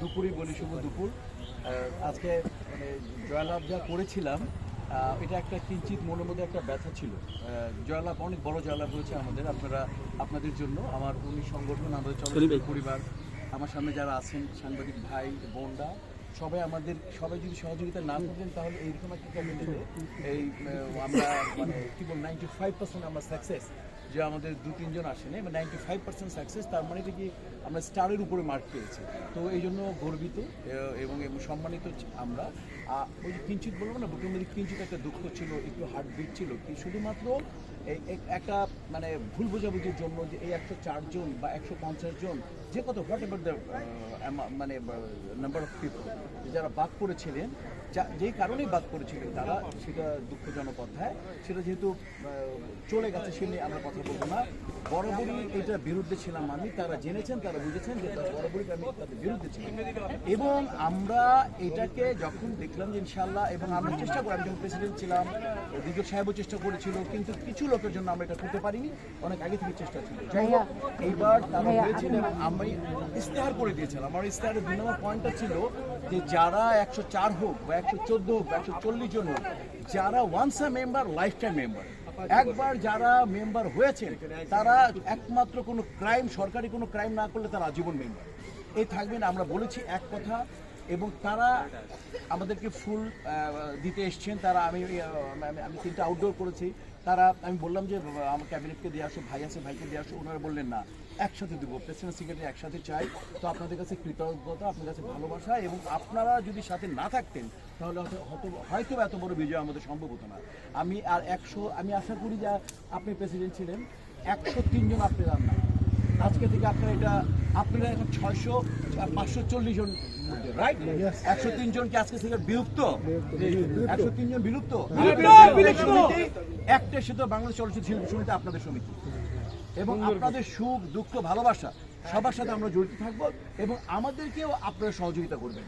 দুপুরই বলি শুভ দুপুর। আজকে মানে জয়লাভ যা করেছিলাম এটা একটা কিঞ্চিত মনের মধ্যে একটা ব্যথা ছিল। জয়লাভ অনেক বড় জয়লাভ হয়েছে আমাদের আপনারা আপনাদের জন্য। আমার উনি সংগঠন আমাদের চলচ্চিত্র পরিবার আমার সামনে যারা আছেন সাংবাদিক ভাই বোনরা সবাই আমাদের সবাই যদি সহযোগিতা না করতেন তাহলে এইরকম একটা এই আমরা মানে কি বল নাইনটি ফাইভ পার্সেন্ট আমরা সাকসেস যে আমাদের দু, তিনজন আসেনি মানে নাইনটি ফাইভ পার্সেন্ট সাকসেস তার মানে কি আমরা স্টারের উপরে মার্ক পেয়েছি। তো এই জন্য গর্বিত এবং সম্মানিত আমরা। ওই কিঞ্চিত বলব না, বুকের মধ্যে কিঞ্চিত একটা দুঃখ ছিল, একটু হার্টবিট ছিল, কি শুধুমাত্র এই এক- একটা মানে ভুল বোঝাবুঝির জন্য যে এই একশো চারজন বা একশো পঞ্চাশ জন যে কত হোয়াট এভার দ্য মানে নাম্বার অফ পিপল যারা বাদ পড়েছিলেন যা যেই কারণেই বাদ পড়েছিলেন তারা সেটা দুঃখজনক অধ্যায়। সেটা যেহেতু আহ, চলে গেছে সে নিয়ে আমরা কথা বলব না। বরাবরই এটার বিরুদ্ধে ছিলাম আমি তারা জেনেছেন তারা বুঝেছেন যে তারা বরাবরই আমি তাদের বিরুদ্ধে ছিলাম। এবং আমরা এটাকে যখন দেখলাম যে ইনশাল্লাহ এবং আমরা চেষ্টা করি আমি যখন প্রেসিডেন্ট ছিলাম দিগ্গজ সাহেবও চেষ্টা করেছিল কিন্তু কিছু লোকের জন্য আমরা এটা করতে পারিনি অনেক আগে থেকে চেষ্টা ছিল। যাই হোক এইবার তারা হয়েছিল আমি ইস্তেহার করে দিয়েছিলাম। আমার ইস্তেহারের দুই নম্বর পয়েন্টটা ছিল যে যারা একশো চার হোক বা একশো চোদ্দ হোক বা একশো চল্লিশ জন হোক যারা once a member life time member একবার যারা মেম্বার হয়েছেন তারা একমাত্র কোনো ক্রাইম সরকারি কোনো ক্রাইম না করলে তারা আজীবন মেম্বার এই থাকবেন আমরা বলেছি এক কথা এবং তারা আমাদেরকে ফুল দিতে এসছেন। তারা আমি আমি- তিনটা আউটডোর করেছি। তারা, আমি বললাম যে আমার ক্যাবিনেটকে দিয়ে আসো, ভাই আছে, ভাইকে দিয়ে আসো। ওনারা বললেন, না, একসাথে দেবো। প্রেসিডেন্ট সেক্রেটারি একসাথে চাই। তো আপনাদের কাছে কৃতজ্ঞতা, আপনাদের কাছে ভালোবাসা এবং আপনারা যদি সাথে না থাকতেন, তাহলে হয়তো- হয়তো এত বড় বিজয় আমাদের সম্ভব হতো না। আমি আর একশো, আমি আশা করি যে আপনি প্রেসিডেন্ট ছিলেন। একশো তিনজন আপনি রান্না আজকে থেকে আপনারা এটা আপনারা এখন ছয়শো পাঁচশো চল্লিশ জন রাইট একশো তিন জন কি আজকে থেকে বিলুপ্ত। একশো তিন জন বিলুপ্ত। সমিতি, একটা সে তো বাংলাদেশ চলচ্চিত্র শিল্পী সমিতি আপনাদের সমিতি। এবং আপনাদের সুখ দুঃখ ভালোবাসা সবার সাথে আমরা জড়িত থাকব এবং আমাদেরকেও আপনারা সহযোগিতা করবেন।